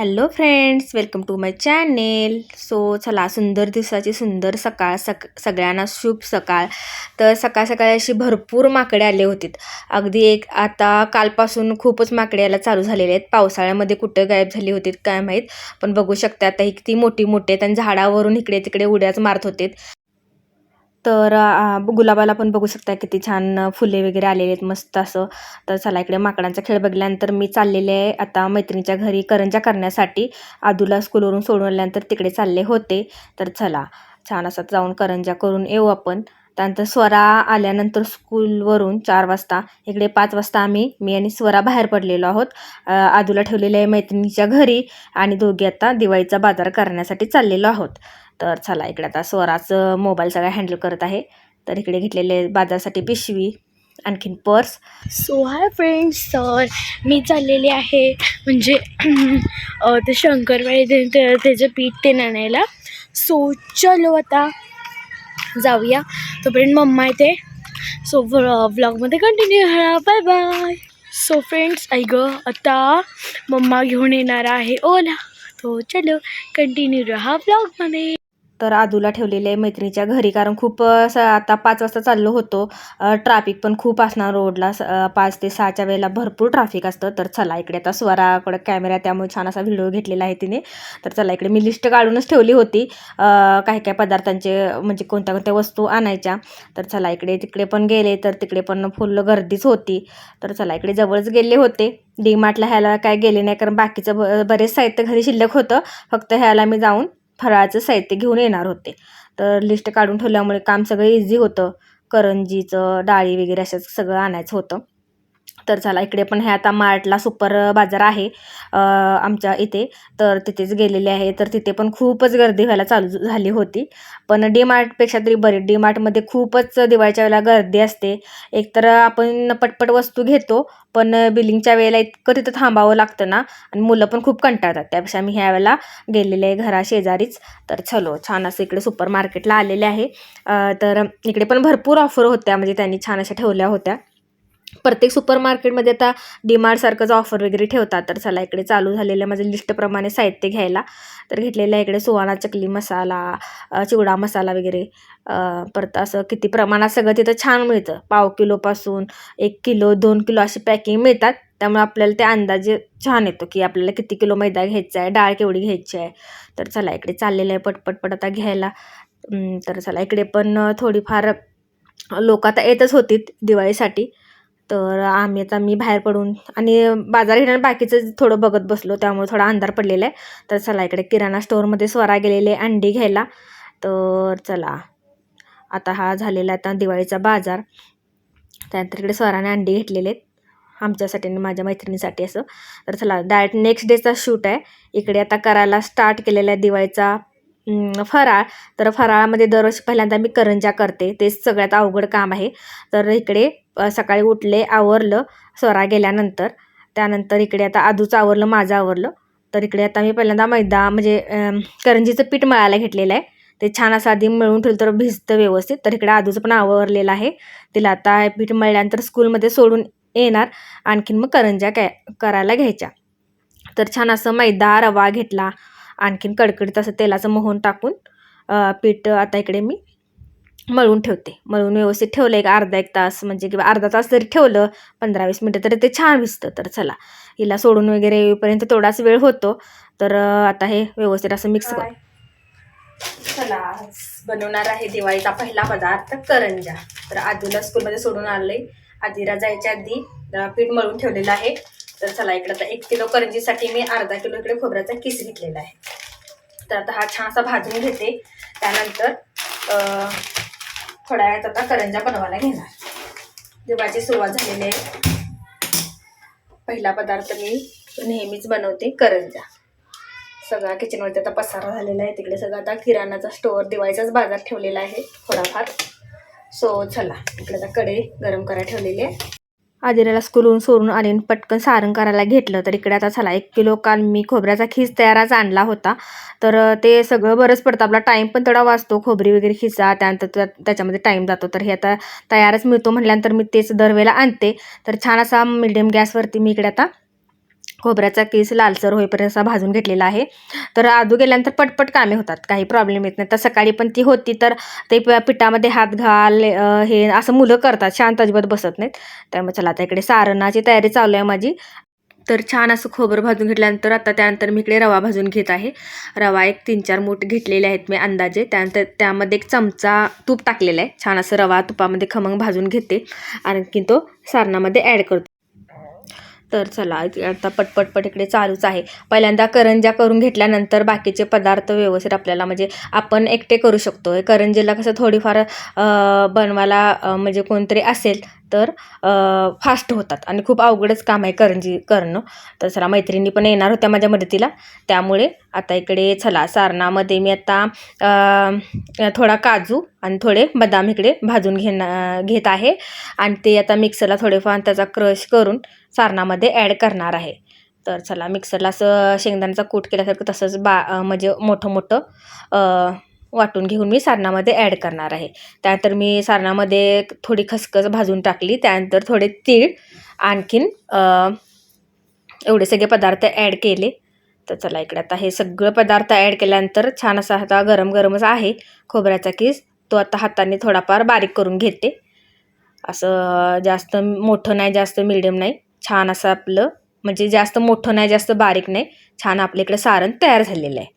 Hello friends welcome to my channel so चला सुंदर दिवसाची सुंदर सकाळ सक सगळ्यांना शुभ सकाळ. तर सकाळ सकाळी अशी भरपूर माकडे आले होते अगदी एक आता कालपासून खूपच माकडे यायला चालू झालेले आहेत. पावसाळ्यामध्ये कुठं गायब झाली होती काय माहीत. पण बघू शकता आता ही किती मोठी मोठी आहेत आणि झाडावरून इकडे तिकडे उड्याच मारत होते तर गुलाबाला पण बघू शकता किती छान फुले वगैरे आलेले आहेत मस्त असं. तर चला इकडे माकडांचा खेळ बघितल्यानंतर मी चाललेले आहे आता मैत्रिणीच्या घरी करंजा करण्यासाठी. आदूला स्कूलवरून सोडून आल्यानंतर तिकडे चालले होते. तर चला छान असं जाऊन करंजा करून येऊ आपण. त्यानंतर स्वरा आल्यानंतर स्कूलवरून चार वाजता इकडे पाच वाजता आम्ही मी आणि स्वरा बाहेर पडलेलो आहोत. आदूला ठेवलेले आहे मैत्रिणीच्या घरी आणि दोघी आता दिवाळीचा बाजार करण्यासाठी चाललेलो आहोत. तर चला इकडे आता स्वराचं मोबाईल सगळा हँडल करत आहे. तर इकडे घेतलेले बाजारासाठी पिशवी आणखीन पर्स. सो हाय फ्रेंड्स तर मी चाललेले आहे म्हणजे ते शंकरवाडी ते त्याचं पीठ ते आणायला. सो चलो आता जाऊया. तोपर्यंत मम्मा येते. सो व्लॉगमध्ये कंटिन्यू राहा बाय बाय सो फ्रेंड्स ऐक आता मम्मा घेऊन येणार आहे ओला. तो चलो कंटिन्यू राहा ब्लॉगमध्ये तर आदूला ठेवलेले आहे मैत्रिणीच्या घरी कारण खूप स आता पाच वाजता चाललो होतो. ट्रॅफिक पण खूप असणार रोडला. स- पाच ते सहाच्या वेळेला भरपूर ट्रॅफिक असतं. तर चला इकडे आता स्वराकडे कॅमेरा त्यामुळे छान असा व्हिडिओ घेतलेला आहे तिने. तर चला इकडे मी लिस्ट काढूनच ठेवली होती. काही काही पदार्थांचे म्हणजे कोणत्या कोणत्या वस्तू आणायच्या. तर चला इकडे तिकडे पण गेले तर तिकडे पण फुल गर्दीच होती. तर चला इकडे जवळच गेले होते. डी मार्टला ह्याला काय गेले नाही कारण बाकीचं ब बरेच साहित्य घरी शिल्लक होतं. फक्त ह्याला मी जाऊन फराळाचं साहित्य घेऊन येणार होते. तर लिस्ट काढून ठेवल्यामुळे काम सगळं इझी होतं. करंजीचं डाळी वगैरे असं सगळं आणायचं होतं. तर चला इकडे पण हे आता मार्टला सुपर बाजार आहे आमच्या इथे. तर तिथेच गेलेले आहे. तर तिथे पण खूपच गर्दी व्हायला चालू झाली होती. पण डी मार्टपेक्षा तरी बरी. डी मार्टमध्ये खूपच दिवाळीच्या वेळेला गर्दी असते. एकतर आपण पटपट वस्तू घेतो पण बिलिंगच्या वेळेला इतकं तिथं थांबावं लागतं ना. आणि मुलं पण खूप कंटाळतात. त्यापेक्षा मी ह्या वेळेला गेलेले आहे घरा शेजारीच. तर चलो छान असं इकडे सुपर मार्केटला आलेले आहे. तर इकडे पण भरपूर ऑफर होत्या. म्हणजे त्यांनी छान अशा ठेवल्या होत्या. प्रत्येक सुपर मार्केटमध्ये आता डीमार्टसारखंच ऑफर वगैरे ठेवतात. तर चला इकडे चालू झालेलं माझ्या लिस्टप्रमाणे साहित्य घ्यायला. तर घेतलेलं आहे इकडे सुवाना चकली मसाला चिवडा मसाला वगैरे. परत असं किती प्रमाणात सगळं तिथं छान मिळतं. पाव किलोपासून एक किलो दोन किलो अशी पॅकिंग मिळतात. त्यामुळे आपल्याला ते अंदाजे छान येतो की आपल्याला किती किलो मैदा घ्यायचा आहे डाळ केवढी घ्यायची आहे. तर चला इकडे चाललेलं आहे पटपटपट आता घ्यायला. तर चला इकडे पण थोडीफार लोक आता येतच होती दिवाळीसाठी. तर आम्ही आता मी बाहेर पडून आणि बाजार घेण्यानं बाकीचं थोडं बघत बसलो त्यामुळे थोडा अंधार पडलेला आहे. तर चला इकडे किराणा स्टोअरमध्ये स्वरा गेलेले अंडी घ्यायला. तर चला आता हा झालेला आता दिवाळीचा बाजार. त्यानंतर इकडे स्वराने अंडी घेतलेले आहेत. आमच्यासाठी आणि माझ्या मैत्रिणीसाठी असं. तर चला डायरेक्ट नेक्स्ट डेचा शूट आहे. इकडे आता करायला स्टार्ट केलेला आहे दिवाळीचा फराळ. तर फराळामध्ये दरवर्षी पहिल्यांदा मी करंजा करते. ते सगळ्यात अवघड काम आहे. तर इकडे सकाळी उठले आवरलं स्वरा गेल्यानंतर. त्यानंतर इकडे आता आदूचं आवरलं माझं आवरलं. तर इकडे आता मी पहिल्यांदा मैदा म्हणजे करंजीचं पीठ मळायला घेतलेलं आहे. ते छान असं आधी मळून ठेवलं तर भिजतं व्यवस्थित. तर इकडे आधूचं पण आवरलेलं आहे. तिला आता पीठ मळल्यानंतर स्कूलमध्ये सोडून येणार. आणखीन मग करंजा काय करायला घ्यायच्या. तर छान असं मैदा रवा घेतला. आणखीन कडकडीत असं तेलाचं मोहन टाकून पीठ आता इकडे मी मळून ठेवते. मळून व्यवस्थित ठेवलं एक अर्धा एक तास म्हणजे किंवा अर्धा तास जरी ठेवलं पंधरा वीस मिनटं तरी ते छान भिजतं तर चला हिला सोडून वगैरे येईपर्यंत थोडाच वेळ होतो. तर आता हे व्यवस्थित असं मिक्स कर. चला बनवणार आहे दिवाळीचा पहिला पदार्थ करंजा. तर आदूला स्कूलमध्ये सोडून आले आधीला जायच्या आधी पीठ मळून ठेवलेलं आहे. तर चला इकडे आता एक किलो करंजीसाठी मी अर्धा किलो इकडे खोबऱ्याचा किस घेतलेला आहे. तर आता हा छान असा भाजून घेते. त्यानंतर थोड्या वेळात आता करंजा बनवायला घेणार. दिवाळीची सुरुवात झालेली आहे. पहिला पदार्थ मी नेहमीच बनवते करंजा. सगळा किचनवरती आता पसारा झालेला आहे. तिकडे सगळा आता किराणाचा स्टोअर दिवाळीचाच बाजार ठेवलेला आहे थोडाफार. सो चला इकडे आता कढई गरम करायला ठेवलेली आहे. आदिराला स्कूलहून सोडून आले पटकन सारण करायला घेतलं. तर इकडे आता चला एक किलो काल मी खोबऱ्याचा खीस तयाराच आणला होता. तर ते सगळं बरंच पडतं. आपला टाईम पण तेवढा वाचतो. खोबरी वगैरे खिसा त्यानंतर त्या- त्याच्यामध्ये टाईम जातो. तर हे आता तयारच मिळतो म्हटल्यानंतर मी तेच दरवेळेला आणते. तर छान असा मिडियम गॅसवरती मी इकडे आता खोबऱ्याचा केस लालसर होईपर्यंत असा भाजून घेतलेला आहे. तर आदू गेल्यानंतर पटपट कामे होतात. काही प्रॉब्लेम येत नाही. तर सकाळी पण ती होती तर ते प- पिठामध्ये हात घाल हे असं मुलं करतात. शांत अजिबात बसत नाहीत. त्यामुळे चला आता इकडे सारणाची तयारी चालू आहे माझी. तर छान असं खोबरं भाजून घेतल्यानंतर आता त्यानंतर मी इकडे रवा भाजून घेत आहे. रवा एक तीन चार मूठ घेतलेले आहेत मी अंदाजे. त्यानंतर त्यामध्ये एक चमचा तूप टाकलेला आहे. छान असं रवा तुपामध्ये खमंग भाजून घेते. आणखी तो सारणामध्ये ॲड करतो. तर चला आता पटपटपट इकडे चालूच आहे. पहिल्यांदा करंज्या करून घेतल्यानंतर बाकीचे पदार्थ व्यवस्थित आपल्याला म्हणजे आपण एकटे करू शकतो. करंजीला कसं थोडीफार बनवायला म्हणजे कोणतरी असेल तर फास्ट होतात. आणि खूप अवघडच काम आहे करंजी करणं. तर चला मैत्रिणी पण येणार होत्या माझ्या मदतीला. त्यामुळे आता इकडे चला सारणामध्ये मी आता थोडा काजू आणि थोडे बदाम इकडे भाजून घेणं घेत आहे. आणि ते आता मिक्सरला थोडेफार त्याचा क्रश करून सारणामध्ये ॲड करणार आहे. तर चला मिक्सरला असं शेंगदाण्याचा कूट केल्यासारखं तसंच बा म्हणजे मोठं मोठं वाटून घेऊन मी सारणामध्ये ॲड करणार आहे. त्यानंतर मी सारणामध्ये थोडी खसखस भाजून टाकली. त्यानंतर थोडे तीळ आणखीन एवढे सगळे पदार्थ ॲड केले. तर चला इकडे आता हे सगळं पदार्थ ॲड केल्यानंतर छान असा आता गरम गरमच आहे. खोबऱ्याचा किस तो आता हाताने थोडाफार बारीक करून घेते. असं जास्त मोठं नाही जास्त मिडियम नाही. छान असं आपलं म्हणजे जास्त मोठं नाही जास्त बारीक नाही. छान आपल्या इकडे सारण तयार झालेलं आहे.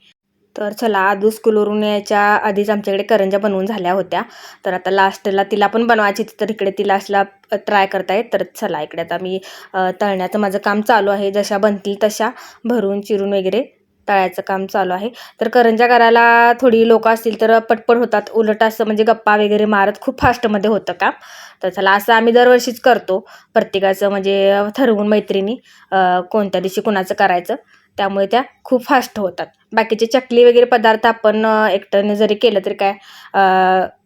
तर चला आजू स्कूलवरून यायच्या आधीच आमच्याकडे करंज्या बनवून झाल्या होत्या. तर आता लास्टला तिला पण बनवायची तर इकडे ती लास्टला ट्राय करतायत. तर चला इकडे आता मी तळण्याचं माझं काम चालू आहे. जशा बनतील तशा भरून चिरून वगैरे तळायचं काम चालू आहे. तर करंज्या करायला थोडी लोक असतील तर पटपट होतात. उलट असं म्हणजे गप्पा वगैरे मारत खूप फास्टमध्ये होतं काम. तर चला असं आम्ही दरवर्षीच करतो. प्रत्येकाचं म्हणजे ठरवून मैत्रिणी कोणत्या दिवशी कुणाचं करायचं. त्यामुळे त्या खूप फास्ट होतात. बाकीचे चकली वगैरे पदार्थ आपण एकट्याने जरी केलं तरी काय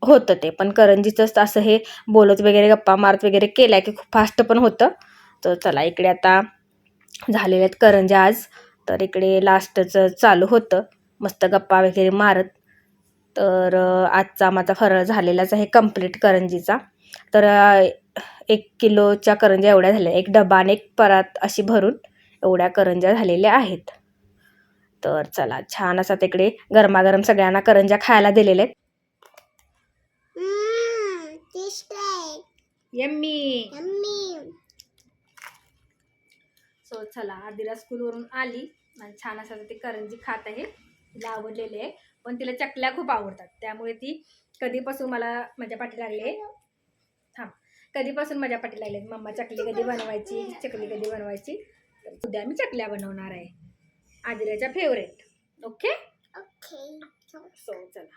होतं ते. पण करंजीचंच असं हे बोलत वगैरे गप्पा मारत वगैरे केलं की खूप फास्ट पण होतं. तर चला इकडे आता झालेले आहेत करंज्या आज. तर इकडे लास्टचं चालू होतं. मस्त गप्पा वगैरे मारत. तर आजचा माझा फरळ झालेलाच आहे कंप्लीट करंजीचा. तर एक किलोच्या करंज्या एवढ्या झाल्या. एक डबा आणि एक परात अशी भरून एवढ्या करंज्या झालेल्या आहेत. तर चला छान असा तिकडे गरमागरम सगळ्यांना करंज्या खायला दिलेल्या आहेत. यम्मी. सो चला आदिरा स्कूलवरून आली आणि छान असं ती करंजी खात आहे. तिला आवडलेली आहे. पण तिला चकल्या खूप आवडतात. त्यामुळे ती कधीपासून मला माझ्या पाठी लागले थांब. कधीपासून माझ्या पाठी लागले मम्मा चकली कधी बनवायची? चकली कधी बनवायची? तर उद्या मी चकल्या बनवणार आहे. आदिराच्या फेवरेट ओके सो चला.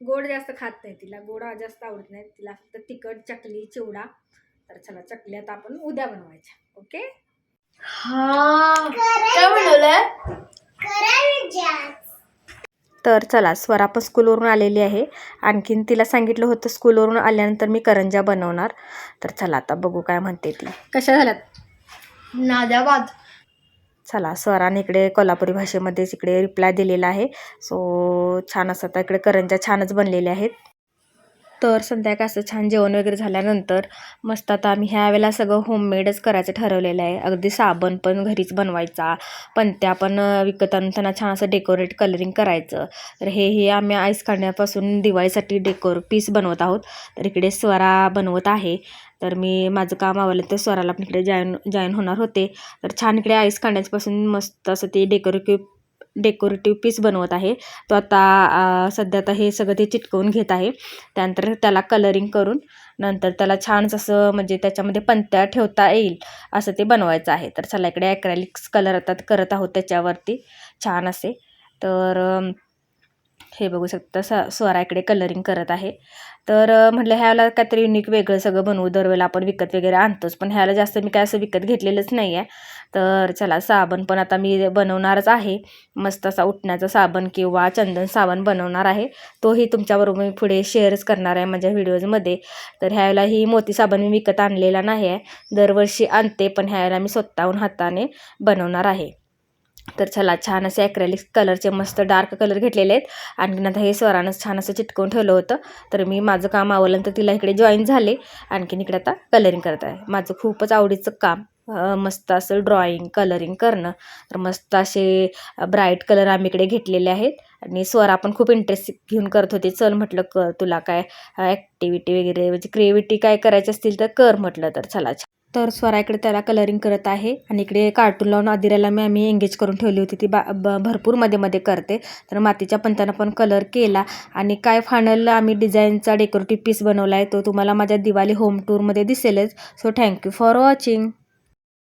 गोड जास्त खात नाही तिला. गोड जास्त आवडत नाही. तिला फक्त तिखट चकली चिवडा. तर चला चकल्या आता आपण उद्या बनवायच्या. ओके हा. काय बनवलंय? तर चला स्वरा पण स्कूलवरून आलेली आहे. आणखीन तिला सांगितलं होतं स्कूलवरून आल्यानंतर मी करंजा बनवणार. तर चला आता बघू काय म्हणते ती. कशा झाल्यात? नादाबाद चला स्वराने इकडे कोल्हापुरी भाषेमध्येच इकडे रिप्लाय दिलेला आहे. सो छान असं आता इकडे करंजा छानच बनलेल्या आहेत. तर संध्याकाळ असं छान जेवण वगैरे झाल्यानंतर मस्त आता आम्ही ह्या वेळेला सगळं होममेडच करायचं ठरवलेलं आहे. अगदी साबण पण घरीच बनवायचा पणत्या पण विकत आणून त्यांना छान असं डेकोरेट कलरिंग करायचं. तर हे हे आम्ही आईस काढण्यापासून दिवाळीसाठी डेकोर पीस बनवत आहोत. तर इकडे स्वरा बनवत आहे. तर मी माझं काम आवडलं तर स्वराला पण इकडे जॉईन जॉईन होणार होते. तर छान इकडे आईस काढण्यापासून मस्त असं ते डेकोरेटिव्ह डेकोरेटिव्ह पीस बनवत आहे. तो आता सध्या आता हे सगळं ते चिटकवून घेत आहे. त्यानंतर त्याला कलरिंग करून नंतर त्याला छान असं म्हणजे त्याच्यामध्ये पंत्या ठेवता येईल असं ते बनवायचं आहे. तर चला इकडे ॲक्रेलिक्स कलर आता करत आहोत त्याच्यावरती. छान असे. तर हे बघू शकता स स्वरा इकडे कलरिंग करत आहे. तर म्हटलं ह्याला काहीतरी युनिक वेगळं सगळं बनवू दरवेळेला आपण विकत वगैरे आणतोच. पण ह्याला जास्त मी काय असं विकत घेतलेलंच नाही आहे तर चला साबण पण आता मी बनवणारच आहे. मस्त असा उठण्याचा साबण किंवा चंदन साबण बनवणार आहे. तोही तुमच्याबरोबर मी पुढे शेअरच करणार आहे माझ्या व्हिडिओजमध्ये तर ह्यावेळेला ही मोती साबण मी विकत आणलेला नाही आहे दरवर्षी आणते पण ह्यावेळेला मी स्वतःहून हाताने बनवणार आहे. तर चला छान असे ॲक्रेलिक्स कलरचे मस्त डार्क कलर घेतलेले आहेत. आणखीन आता हे स्वरानंच छान असं चिटकवून ठेवलं होतं. तर मी माझं काम आवडल्यानंतर तिला इकडे जॉईन झाले. आणखीन इकडे आता कलरिंग करत आहे. माझं खूपच आवडीचं काम मस्त असं ड्रॉइंग कलरिंग करणं. तर मस्त असे ब्राईट कलर आम्ही इकडे घेतलेले आहेत. आणि स्वरा पण खूप इंटरेस्ट घेऊन करत होते. चल म्हटलं कर तुला काय ॲक्टिव्हिटी वगैरे म्हणजे क्रिएटिव्हिटी काय करायची असतील तर कर म्हटलं तर चला तर स्वरा इकडे त्याला कलरिंग करत आहे आणि इकडे कार्टून लावून आदिराला मी आम्ही एंगेज करून ठेवली होती. ती बा ब भरपूरमध्ये मध्ये करते. तर मातीच्या पंतांना पण कलर केला. आणि काय फायनल आम्ही डिझाईनचा डेकोरेटिव्ह पीस बनवला आहे तो तुम्हाला माझ्या दिवाळी होम टूरमध्ये दिसेलच. So thank you for watching